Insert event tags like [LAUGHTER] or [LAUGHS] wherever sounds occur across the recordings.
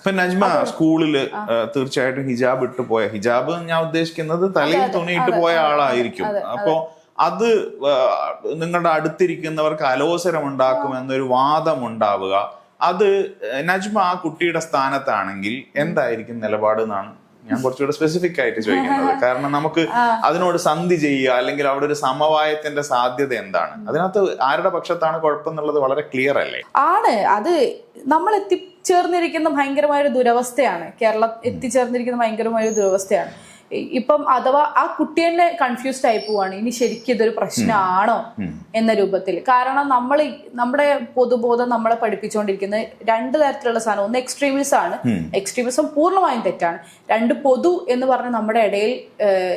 ഇപ്പൊ നജ്മ സ്കൂളിൽ തീർച്ചയായിട്ടും ഹിജാബ് ഇട്ട് പോയ ഹിജാബ് ഞാൻ ഉദ്ദേശിക്കുന്നത് തലയിൽ തുണിയിട്ട് പോയ ആളായിരിക്കും. അപ്പോ അത് നിങ്ങളുടെ അടുത്തിരിക്കുന്നവർക്ക് അലോസരം ഉണ്ടാക്കും എന്നൊരു വാദം ഉണ്ടാവുക. അത് നജ്മ ആ കുട്ടിയുടെ സ്ഥാനത്താണെങ്കിൽ എന്തായിരിക്കും നിലപാട് എന്നാണ് ഞാൻ കുറച്ചുകൂടെ സ്പെസിഫിക് ആയിട്ട് ചോദിക്കുന്നത്. [LAUGHS] കാരണം നമുക്ക് അതിനോട് സന്ധി ചെയ്യുക അല്ലെങ്കിൽ അവിടെ ഒരു സമവായത്തിന്റെ സാധ്യത എന്താണ്? അതിനകത്ത് ആരുടെ പക്ഷത്താണ് കുഴപ്പം എന്നുള്ളത് വളരെ ക്ലിയർ അല്ലേ? ആണ്. അത് നമ്മൾ എത്തിച്ചേർന്നിരിക്കുന്ന ഭയങ്കരമായ ഒരു ദുരവസ്ഥയാണ്. കേരളം എത്തിച്ചേർന്നിരിക്കുന്ന ഭയങ്കരമായ ഒരു ദുരവസ്ഥയാണ്. ഇപ്പം അഥവാ ആ കുട്ടി തന്നെ കൺഫ്യൂസ്ഡ് ആയി പോവാണ്. ഇനി ശരിക്കും ഇതൊരു പ്രശ്നമാണോ എന്ന രൂപത്തിൽ. കാരണം നമ്മൾ നമ്മുടെ പൊതുബോധം നമ്മളെ പഠിപ്പിച്ചുകൊണ്ടിരിക്കുന്ന രണ്ട് തരത്തിലുള്ള സാധനം. ഒന്ന് എക്സ്ട്രീമിസം ആണ്. എക്സ്ട്രീമിസം പൂർണമായും തെറ്റാണ്. രണ്ട് പൊതു എന്ന് പറഞ്ഞ് നമ്മുടെ ഇടയിൽ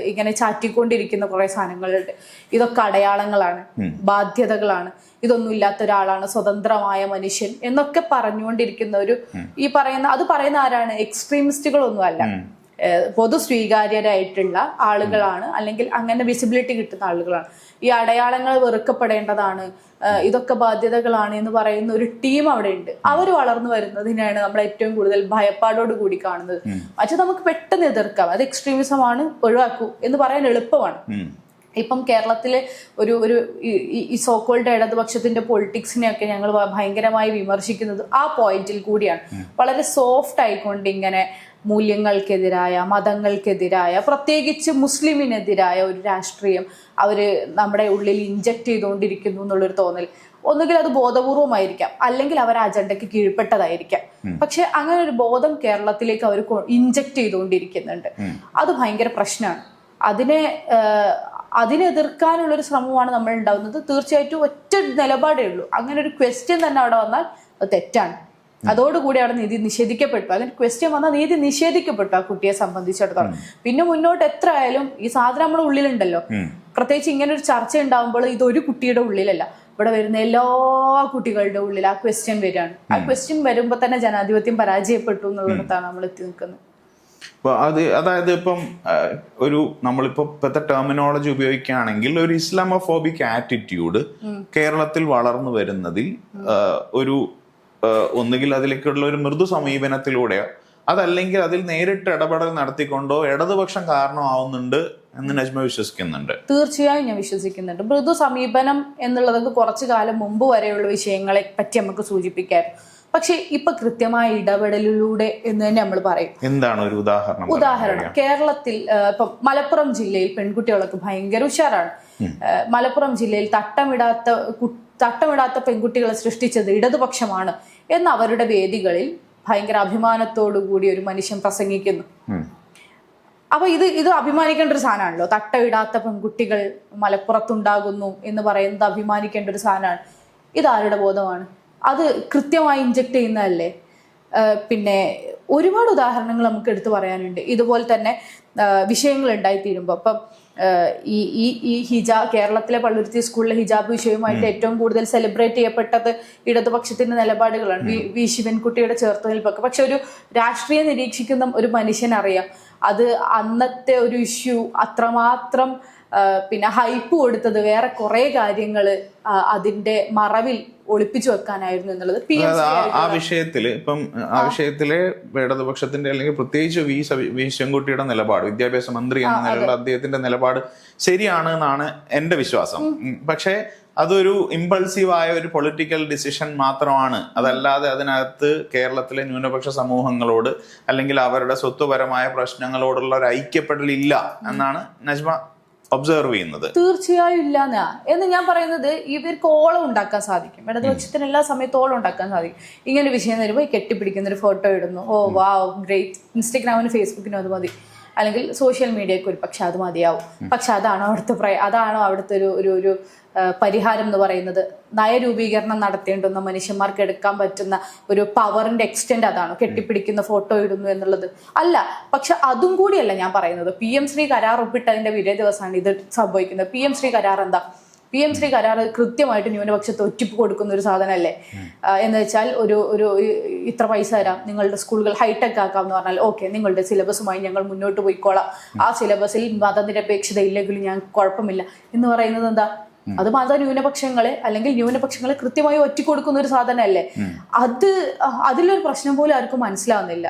ഇങ്ങനെ ചാറ്റിക്കൊണ്ടിരിക്കുന്ന കുറെ സാധനങ്ങളുണ്ട്. ഇതൊക്കെ അടയാളങ്ങളാണ്. ബാധ്യതകളാണ്. ഇതൊന്നും ഇല്ലാത്ത ഒരാളാണ്. സ്വതന്ത്രമായ മനുഷ്യൻ എന്നൊക്കെ പറഞ്ഞുകൊണ്ടിരിക്കുന്ന ഒരു ഈ പറയുന്ന അത് പറയുന്ന ആരാണ്? എക്സ്ട്രീമിസ്റ്റുകളൊന്നും അല്ല. പൊതു സ്വീകാര്യരായിട്ടുള്ള ആളുകളാണ് അല്ലെങ്കിൽ അങ്ങനെ വിസിബിലിറ്റി കിട്ടുന്ന ആളുകളാണ്. ഈ അടയാളങ്ങൾ വെറുക്കപ്പെടേണ്ടതാണ് ഇതൊക്കെ ബാധ്യതകളാണ് എന്ന് പറയുന്ന ഒരു ടീം അവിടെ ഉണ്ട്. അവർ വളർന്നു വരുന്നതിനാണ് നമ്മൾ ഏറ്റവും കൂടുതൽ ഭയപ്പാടോട് കൂടി കാണുന്നത്. പക്ഷെ നമുക്ക് പെട്ടെന്ന് എതിർക്കാം. അത് എക്സ്ട്രീമിസമാണ് ഒഴിവാക്കൂ എന്ന് പറയാൻ എളുപ്പമാണ്. ഇപ്പം കേരളത്തിലെ ഒരു ഒരു ഈ- സോക്കോൾഡ് ഇടതുപക്ഷത്തിന്റെ പൊളിറ്റിക്സിനെയൊക്കെ ഞങ്ങൾ ഭയങ്കരമായി വിമർശിക്കുന്നത് ആ പോയിന്റിൽ കൂടിയാണ്. വളരെ സോഫ്റ്റ് ആയിക്കൊണ്ട് ഇങ്ങനെ മൂല്യങ്ങൾക്കെതിരായ മതങ്ങൾക്കെതിരായ പ്രത്യേകിച്ച് മുസ്ലിമിനെതിരായ ഒരു രാഷ്ട്രീയം അവർ നമ്മുടെ ഉള്ളിൽ ഇഞ്ചക്ട് ചെയ്തുകൊണ്ടിരിക്കുന്നു എന്നുള്ളൊരു തോന്നൽ. ഒന്നുകിൽ അത് ബോധപൂർവമായിരിക്കാം. അല്ലെങ്കിൽ അവർ ആ അജണ്ടയ്ക്ക് കീഴ്പ്പെട്ടതായിരിക്കാം. പക്ഷെ അങ്ങനെ ഒരു ബോധം കേരളത്തിലേക്ക് അവർ ഇഞ്ചക്ട് ചെയ്തുകൊണ്ടിരിക്കുന്നുണ്ട്. അത് ഭയങ്കര പ്രശ്നമാണ്. അതിനെ അതിനെ എതിർക്കാനുള്ള ഒരു ശ്രമമാണ് നമ്മൾ ഉണ്ടാവുന്നത്. തീർച്ചയായിട്ടും ഒറ്റ നിലപാടേ ഉള്ളൂ. അങ്ങനെ ഒരു ക്വസ്റ്റ്യൻ തന്നെ അവിടെ വന്നാൽ അത് തെറ്റാണ്. അതോടുകൂടി അവിടെ നീതി നിഷേധിക്കപ്പെട്ടു. അങ്ങനെ ക്വസ്റ്റ്യൻ വന്നാൽ നീതി നിഷേധിക്കപ്പെട്ടു ആ കുട്ടിയെ സംബന്ധിച്ചിടത്തോളം. പിന്നെ മുന്നോട്ട് എത്ര ആയാലും ഈ സാധനം നമ്മുടെ ഉള്ളിലുണ്ടല്ലോ. പ്രത്യേകിച്ച് ഇങ്ങനെ ഒരു ചർച്ച ഉണ്ടാകുമ്പോൾ ഇത് ഒരു കുട്ടിയുടെ ഉള്ളിലല്ല. ഇവിടെ വരുന്ന എല്ലാ കുട്ടികളുടെ ഉള്ളിൽ ആ ക്വസ്റ്റ്യൻ വരികയാണ്. ആ ക്വസ്റ്റ്യൻ വരുമ്പോൾ തന്നെ ജനാധിപത്യം പരാജയപ്പെട്ടു എന്നുള്ളിടത്താണ് നമ്മൾ എത്തി നിൽക്കുന്നത്. അപ്പൊ അത് അതായത് ഇപ്പം ഒരു നമ്മളിപ്പോ ഇപ്പോഴത്തെ ടെർമിനോളജി ഉപയോഗിക്കുകയാണെങ്കിൽ ഒരു ഇസ്ലാമോഫോബിക് ആറ്റിറ്റ്യൂഡ് കേരളത്തിൽ വളർന്നു വരുന്നതിൽ ഒരു ഒന്നുകിൽ അതിലേക്കുള്ള ഒരു മൃദു സമീപനത്തിലൂടെയോ അതല്ലെങ്കിൽ അതിൽ നേരിട്ട് ഇടപെടൽ നടത്തിക്കൊണ്ടോ ഇടതുപക്ഷം കാരണമാവുന്നുണ്ട് എന്ന് നജ്മ വിശ്വസിക്കുന്നുണ്ട്. തീർച്ചയായും ഞാൻ വിശ്വസിക്കുന്നുണ്ട്. മൃദു സമീപനം എന്നുള്ളതൊക്കെ കുറച്ചു കാലം മുമ്പ് വരെയുള്ള വിഷയങ്ങളെ പറ്റി നമുക്ക് സൂചിപ്പിക്കായിരുന്നു. പക്ഷെ ഇപ്പൊ കൃത്യമായ ഇടപെടലിലൂടെ എന്ന് തന്നെ നമ്മൾ പറയും. എന്താണ് ഒരു ഉദാഹരണം? ഉദാഹരണം കേരളത്തിൽ ഇപ്പൊ മലപ്പുറം ജില്ലയിൽ പെൺകുട്ടികളൊക്കെ ഭയങ്കര ഉഷാറാണ്. മലപ്പുറം ജില്ലയിൽ തട്ടമിടാത്ത തട്ടമിടാത്ത പെൺകുട്ടികളെ സൃഷ്ടിച്ചത് ഇടതുപക്ഷമാണ് എന്ന് അവരുടെ വേദികളിൽ ഭയങ്കര അഭിമാനത്തോടു കൂടി ഒരു മനുഷ്യൻ പ്രസംഗിക്കുന്നു. അപ്പൊ ഇത് ഇത് അഭിമാനിക്കേണ്ട ഒരു സാധനമാണല്ലോ. തട്ടമിടാത്ത പെൺകുട്ടികൾ മലപ്പുറത്തുണ്ടാകുന്നു എന്ന് പറയുന്നത് അഭിമാനിക്കേണ്ട ഒരു സാധനമാണ്. ഇത് ആരുടെ ബോധമാണ്? അത് കൃത്യമായി ഇഞ്ചക്ട് ചെയ്യുന്നതല്ലേ? പിന്നെ ഒരുപാട് ഉദാഹരണങ്ങൾ നമുക്ക് എടുത്തു പറയാനുണ്ട്. ഇതുപോലെ തന്നെ വിഷയങ്ങൾ ഉണ്ടായിത്തീരുമ്പോൾ അപ്പം ഈ ഈ ഈ ഹിജാ കേരളത്തിലെ പള്ളുരുത്തി സ്കൂളിലെ ഹിജാബ് വിഷയവുമായിട്ട് ഏറ്റവും കൂടുതൽ സെലിബ്രേറ്റ് ചെയ്യപ്പെട്ടത് ഇടതുപക്ഷത്തിന്റെ നിലപാടുകളാണ്. വി വി ശിവൻകുട്ടിയുടെ ചേർത്തുനിൽപ്പൊക്കെ പക്ഷെ ഒരു രാഷ്ട്രീയം നിരീക്ഷിക്കുന്ന ഒരു മനുഷ്യനറിയാം. അത് അന്നത്തെ ഒരു ഇഷ്യൂ അത്രമാത്രം പിന്നെ ഹൈപ്പ് കൊടുത്തത് വേറെ കുറെ കാര്യങ്ങൾ അതിന്റെ മറവിൽ ഒളിപ്പിച്ചു വെക്കാനായിരുന്നു എന്നുള്ളത് പി ആ വിഷയത്തിൽ ഇപ്പം ആ വിഷയത്തിലെ ഇടതുപക്ഷത്തിന്റെ അല്ലെങ്കിൽ പ്രത്യേകിച്ച് വി വി ശിവൻകുട്ടിയുടെ നിലപാട് വിദ്യാഭ്യാസ മന്ത്രി എന്ന നിലയിലുള്ള അദ്ദേഹത്തിന്റെ നിലപാട് ശരിയാണ് എന്നാണ് എന്റെ വിശ്വാസം. പക്ഷേ അതൊരു ഇമ്പൾസീവ് ആയ ഒരു പൊളിറ്റിക്കൽ ഡിസിഷൻ മാത്രമാണ്. അതല്ലാതെ അതിനകത്ത് കേരളത്തിലെ ന്യൂനപക്ഷ സമൂഹങ്ങളോട് അല്ലെങ്കിൽ അവരുടെ സ്വത്വപരമായ പ്രശ്നങ്ങളോടുള്ള ഒരു ഐക്യപ്പെടലില്ല എന്നാണ് നജ്മ ഒബ്സർവ് ചെയ്യുന്നത്. തീർച്ചയായും ഇല്ലാന്നാ. എന്ന് ഞാൻ പറയുന്നത് ഇവർക്ക് ഓളം ഉണ്ടാക്കാൻ സാധിക്കും. ഇടതുപക്ഷത്തിന് എല്ലാ സമയത്തും ഓളം ഉണ്ടാക്കാൻ സാധിക്കും. ഇങ്ങനെ വിഷയം വരുമ്പോൾ കെട്ടിപ്പിടിക്കുന്ന ഒരു ഫോട്ടോ ഇടുന്നു. ഓ വാ ഗ്രേറ്റ് ഇൻസ്റ്റഗ്രാമിനും ഫേസ്ബുക്കിനും അത് മതി. അല്ലെങ്കിൽ സോഷ്യൽ മീഡിയയ്ക്ക് ഒരു പക്ഷെ അത് മതിയാവും. പക്ഷെ അതാണോ അവിടുത്തെ പ്രയ അതാണോ അവിടുത്തെ ഒരു ഒരു ഒരു പരിഹാരം എന്ന് പറയുന്നത്? നയരൂപീകരണം നടത്തേണ്ടുന്ന മനുഷ്യന്മാർക്ക് എടുക്കാൻ പറ്റുന്ന ഒരു പവറിന്റെ എക്സ്റ്റെൻഡ് അതാണോ? കെട്ടിപ്പിടിക്കുന്ന ഫോട്ടോ ഇടുന്നു എന്നുള്ളത്. അല്ല പക്ഷെ അതും കൂടിയല്ല ഞാൻ പറയുന്നത്. പി എം ശ്രീ കരാർ ഒപ്പിട്ടതിന്റെ വിരേ ദിവസമാണ് ഇത് സംഭവിക്കുന്നത്. പി എം ശ്രീ കരാർ എന്താ? പി എം ശ്രീ കരാർ കൃത്യമായിട്ട് ന്യൂനപക്ഷത്തെ ഒറ്റിപ്പ് കൊടുക്കുന്ന ഒരു സാധനമല്ലേ? എന്ന് വെച്ചാൽ ഒരു ഒരു ഇത്ര പൈസ തരാം നിങ്ങളുടെ സ്കൂളുകൾ ഹൈടെക് ആക്കാം എന്ന് പറഞ്ഞാൽ ഓക്കെ നിങ്ങളുടെ സിലബസുമായി ഞങ്ങൾ മുന്നോട്ട് പോയിക്കോളാം. ആ സിലബസിൽ മതനിരപേക്ഷത ഇല്ലെങ്കിലും ഞാൻ കുഴപ്പമില്ല. എന്ന് പറയുന്നത് എന്താ? അത് മത ന്യൂനപക്ഷങ്ങളെ അല്ലെങ്കിൽ ന്യൂനപക്ഷങ്ങളെ കൃത്യമായി ഒറ്റിക്കൊടുക്കുന്ന ഒരു സാധനമല്ലേ? അത് അതിലൊരു പ്രശ്നം പോലും ആർക്കും മനസ്സിലാവുന്നില്ല.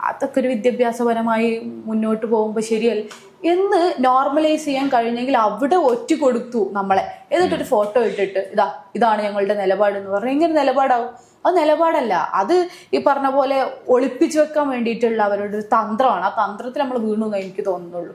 അതൊക്കെ ഒരു വിദ്യാഭ്യാസപരമായി മുന്നോട്ട് പോകുമ്പോൾ ശരിയല്ല. എന്ന് നോർമലൈസ് ചെയ്യാൻ കഴിഞ്ഞെങ്കിൽ അവിടെ ഒറ്റ കൊടുത്തു നമ്മളെ. എന്നിട്ടൊരു ഫോട്ടോ ഇട്ടിട്ട് ഇതാ ഇതാണ് ഞങ്ങളുടെ നിലപാട് എന്ന് പറഞ്ഞാൽ എങ്ങനെ നിലപാടാവും. അത് നിലപാടല്ല. അത് ഈ പറഞ്ഞ പോലെ ഒളിപ്പിച്ചു വെക്കാൻ വേണ്ടിയിട്ടുള്ള അവരുടെ ഒരു തന്ത്രമാണ്. ആ തന്ത്രത്തിൽ നമ്മൾ വീണു എന്ന് എനിക്ക് തോന്നുന്നുള്ളൂ.